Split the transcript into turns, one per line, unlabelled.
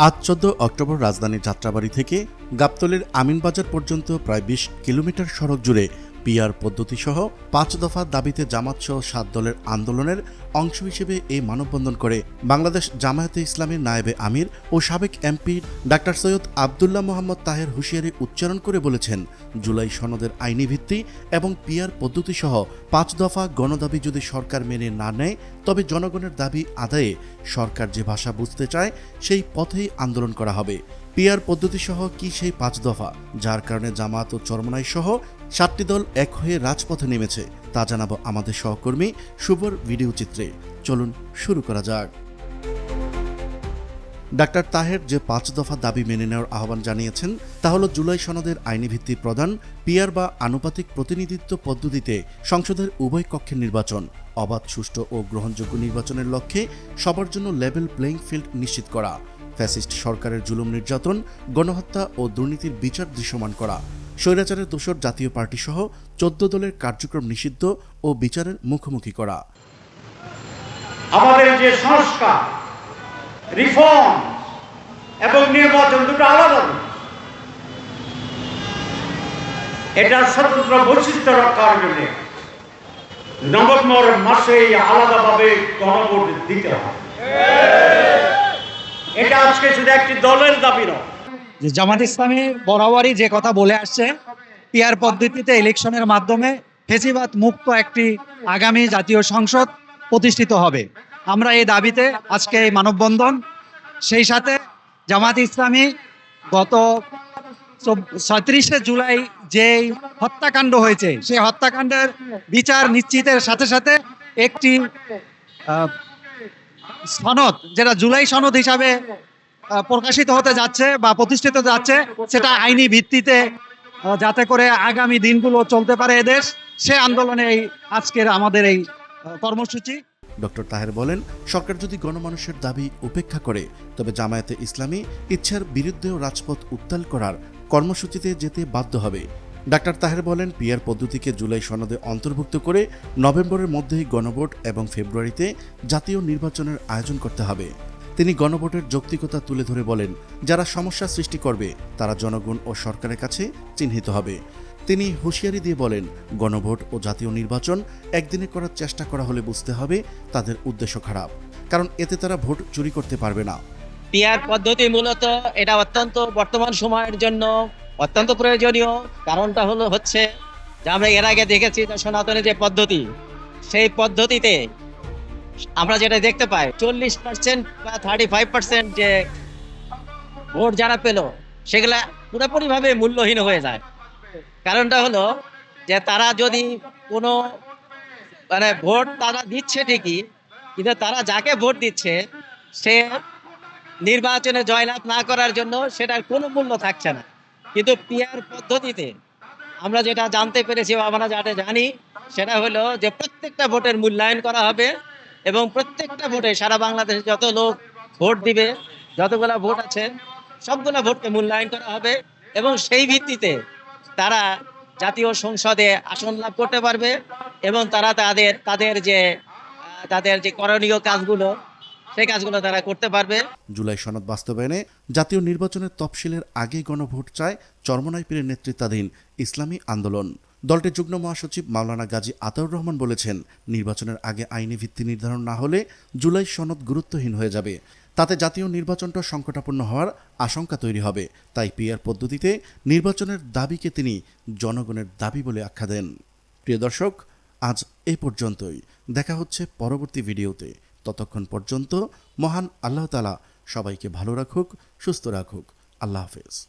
আজ চোদ্দ অক্টোবর রাজধানীর যাত্রাবাড়ি থেকে গাবতলের আমিনবাজার পর্যন্ত প্রায় বিশ কিলোমিটার সড়ক জুড়ে পিআর পদ্ধতিসহ পাঁচ দফা দাবিতে জামাতসহ সাত দলের আন্দোলনের অংশ হিসেবে এই মানববন্ধন করে বাংলাদেশ জামায়াতে ইসলামের নায়েবে আমির ও সাবেক এমপি ডাক্তার সৈয়দ আবদুল্লাহ মোহাম্মদ তাহের হুঁশিয়ারি উচ্চারণ করে বলেছেন, জুলাই সনদের আইনি ভিত্তি এবং পিআর পদ্ধতিসহ পাঁচ দফা গণদাবি যদি সরকার মেনে না নেয়, তবে জনগণের দাবি আদায়ে সরকার যে ভাষা বুঝতে চায়, সেই পথেই আন্দোলন করা হবে। পিআর পদ্ধতিসহ কি সেই পাঁচ দফা? যার কারণে জামাত ও চরমনাই সহ সাতটি দল এক হয়ে রাজপথে নেমেছে। তা জানাব আমাদের সহকর্মী শুভর ভিডিও চিত্রে। চলুন শুরু করা যাক। ডাক্তার তাহের যে পাঁচ দফা দাবি মেনে নেওয়ার আহ্বান জানিয়েছেন, তা হল জুলাই সনদের আইনি ভিত্তি প্রদান পিয়ার বা আনুপাতিক প্রতিনিধিত্ব পদ্ধতিতে সংসদের উভয় কক্ষের নির্বাচন, অবাধ, সুষ্ঠু ও গ্রহণযোগ্য নির্বাচনের লক্ষ্যে সবার জন্য লেভেল প্লেইং ফিল্ড নিশ্চিত করা। ফ্যাসিস্ট সরকারের জুলুম নির্যাতন, গণহত্যা ও দুর্নীতির বিচার দৃশ্যমান করা। স্বৈরাচারের দোষর জাতীয় পার্টি সহ চোদ্দ দলের কার্যক্রম নিষিদ্ধ ও বিচারের মুখোমুখি করা।
আমাদের যে সংস্কার, রিফর্ম এবং নির্বাচন দুটো আলাদা। এটার স্বতন্ত্র বৈশিষ্ট্য রক্ষার জন্য নভেম্বর মাসে আলাদাভাবে গণভোট দিতে এটা আজকে শুধু একটি দলের দাবি নয়।
জামাত ইসলামী বরাবরই যে কথা বলে আসছে, পিয়ার পদ্ধতিতে ইলেকশনের মাধ্যমে ফেসিবাদ মুক্ত একটি আগামী জাতীয় সংসদ প্রতিষ্ঠিত হবে। আমরা এই দাবিতে আজকে এই মানববন্ধন, সেই সাথে জামাত ইসলামী গত ছত্রিশে জুলাই যে হত্যাকাণ্ড হয়েছে, সেই হত্যাকাণ্ডের বিচার নিশ্চিতের সাথে সাথে একটি সনদ, যেটা জুলাই সনদ হিসাবে প্রকাশিত হতে যাচ্ছে বা প্রতিষ্ঠিত যাচ্ছে সেটা আইনি ভিত্তিতে যাতে করে আগামী দিনগুলো চলতে পারে এদেশ। সে আন্দোলনে এই আজকের আমাদের এই কর্মসূচি।
ডক্টর তাহের বলেন, সরকার যদি গণমানুষের দাবি উপেক্ষা করে, তবে জামায়াতে ইসলামী ইচ্ছার বিরুদ্ধেও রাজপথ উত্তাল করার কর্মসূচিতে যেতে বাধ্য হবে। ডাক্তার তাহের বলেন, পিয়ার পদ্ধতিকে জুলাই সনদে অন্তর্ভুক্ত করে নভেম্বরের মধ্যেই গণভোট এবং ফেব্রুয়ারিতে জাতীয় নির্বাচনের আয়োজন করতে হবে। তিনি গণভোটের যৌক্তিকতা তুলে ধরে বলেন, যারা সমস্যা সৃষ্টি করবে, তারা জনগণ ও সরকারের কাছে চিহ্নিত হবে। তিনি হুঁশিয়ারি দিয়ে বলেন, গণভোট ও জাতীয় নির্বাচন একদিনে করার চেষ্টা করা হলে বুঝতে হবে তাদের উদ্দেশ্য খারাপ, কারণ এতে তারা ভোট চুরি করতে পারবে না।
পিয়ার পদ্ধতি মূলত এটা অত্যন্ত বর্তমান সময়ের জন্য অত্যন্ত প্রয়োজনীয়। কারণটা হলো হচ্ছে যে আমরা এর আগে দেখেছি যে সনাতনী যে পদ্ধতি, সেই পদ্ধতিতে আমরা যেটা দেখতে পাই, চল্লিশ পার্সেন্ট বা থার্টি ফাইভ পার্সেন্ট যে ভোট যারা পেল, সেগুলা পুরোপুরিভাবে মূল্যহীন হয়ে যায়। কারণটা হলো যে তারা যদি কোনো মানে ভোট তারা দিচ্ছে ঠিকই, কিন্তু তারা যাকে ভোট দিচ্ছে, সে নির্বাচনে জয়লাভ না করার জন্য সেটার কোনো মূল্য থাকছে না। কিন্তু পিয়ার পদ্ধতিতে আমরা যেটা জানতে পেরেছি বা আমরা যেটা জানি, সেটা হলো যে প্রত্যেকটা ভোটের মূল্যায়ন করা হবে এবং প্রত্যেকটা ভোটে সারা বাংলাদেশে যত লোক ভোট দিবে, যতগুলা ভোট আছে, সবগুলা ভোটকে মূল্যায়ন করা হবে এবং সেই ভিত্তিতে তারা জাতীয় সংসদে আসন লাভ করতে পারবে এবং তারা তাদের তাদের যে তাদের যে করণীয় কাজগুলো, সেই কাজগুলো তারা করতে পারবে।
জুলাই সনদ বাস্তবায়নে জাতীয় নির্বাচনের তফসিলের আগে গণভোট চায় চরমনাই পীরের নেতৃত্বাধীন ইসলামী আন্দোলন। দলটির যুগ্ম মহাসচিব মাওলানা গাজী আতাউর রহমান বলেছেন, নির্বাচনের আগে আইনি ভিত্তি নির্ধারণ না হলে জুলাই সনদ গুরুত্বহীন হয়ে যাবে। তাতে জাতীয় নির্বাচনটা সংকটাপন্ন হওয়ার আশঙ্কা তৈরি হবে। তাই পিআর পদ্ধতিতে নির্বাচনের দাবিকে তিনি জনগণের দাবি বলে আখ্যা দেন। প্রিয় দর্শক, আজ এ পর্যন্তই। দেখা হচ্ছে পরবর্তী ভিডিওতে। ততক্ষণ পর্যন্ত মহান আল্লাহ তালা সবাইকে ভালো রাখুক, সুস্থ রাখুক। আল্লাহ হাফেজ।